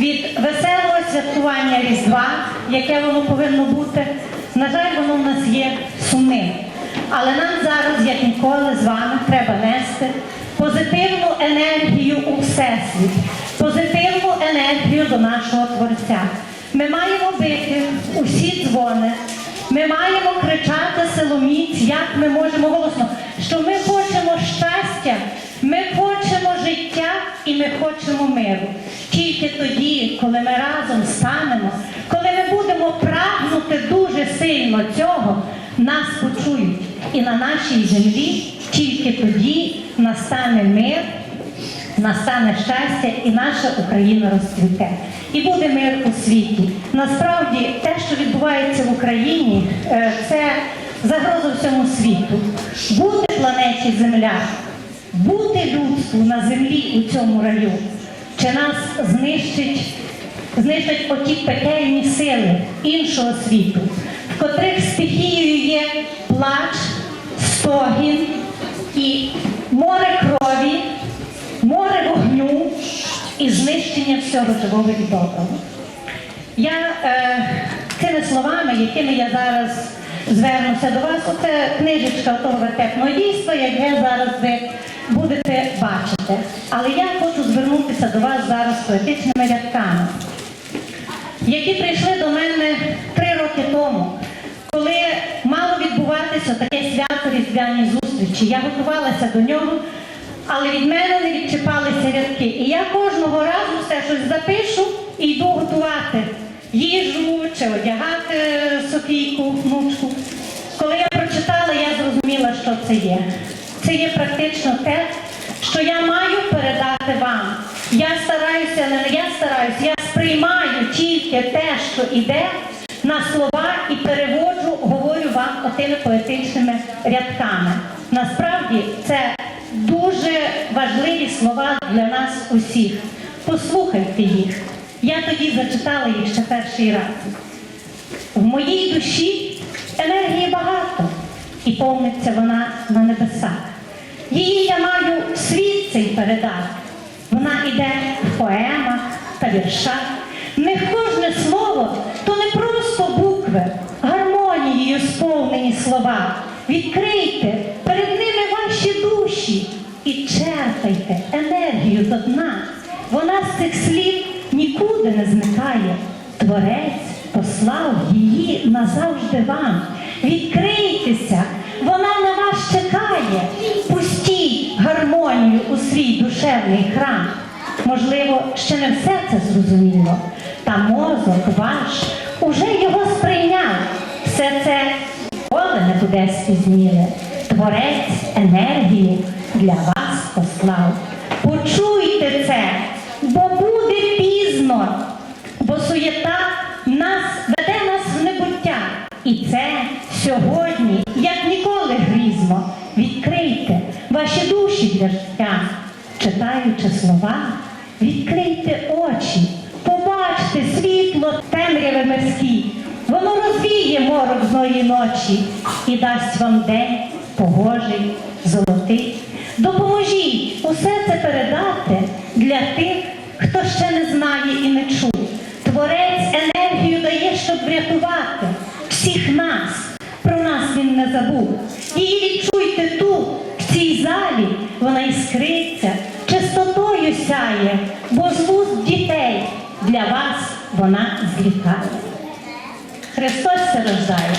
від веселого святкування Різдва, яке воно повинно бути, на жаль, воно в нас є сумним. Але нам зараз, як ніколи, з вами треба нести позитивну енергію у всесвіт, позитивну енергію до нашого Творця. Ми маємо бити усі дзвони, ми маємо кричати силоміць, як ми можемо голосно, що ми хочемо щастя, ми хочемо і ми хочемо миру. Тільки тоді, коли ми разом станемо, коли ми будемо прагнути дуже сильно цього, нас почують. І на нашій землі тільки тоді настане мир, настане щастя і наша Україна розцвіте. І буде мир у світі. Насправді, те, що відбувається в Україні, е, це загроза всьому світу. Бути планеті Земля, бути людству на землі у цьому раю, чи нас знищить, знищать оті пекельні сили іншого світу, в котрих стихією є плач, стогін і море крові, море вогню і знищення всього живого і доброго. Я е, цими словами, якими я зараз звернуся до вас, оце книжечка того вертепного дійства, яке зараз ви бачити. Але я хочу звернутися до вас зараз з поетичними рядками, які прийшли до мене три роки тому, коли мало відбуватися таке свято різдвяні зустрічі. Я готувалася до нього, але від мене не відчіпалися рядки. І я кожного разу все щось запишу і йду готувати їжу чи одягати Софійку, внучку. Коли я прочитала, я зрозуміла, що це є. Це є практично те, що я маю передати вам. Я стараюся, не я стараюся, я сприймаю тільки те, що йде на слова і переводжу, говорю вам отими поетичними рядками. Насправді це дуже важливі слова для нас усіх. Послухайте їх. Я тоді зачитала їх ще перший раз. В моїй душі енергії багато, і повниться вона на небесах. Її я маю світ цей передати. Вона йде в поемах та віршах. Них кожне слово то не просто букви, гармонією сповнені слова. Відкрийте перед ними ваші душі і черпайте енергію до дна. Вона з цих слів нікуди не зникає. Творець послав її назавжди вам. Відкрийтеся, вона душевний храм. Можливо, ще не все це зрозуміло, та мозок ваш уже його сприйняв. Все це ніколи не буде спізніле. Творець енергію для вас послав. Почуйте це, бо буде пізно, бо суєта нас веде нас в небуття. І це сьогодні, як ніколи грізно. Відкрийте ваші душі для життя, читаючи слова, відкрийте очі, побачте світло темряви мирські. Воно розвіє морок зної ночі і дасть вам день погожий, золотий. Допоможіть усе це передати для тих, хто ще не знає і не чув. Творець енергію дає, щоб врятувати всіх нас. Про нас він не забув. Її відчуйте вона злітає. Христос це рождає.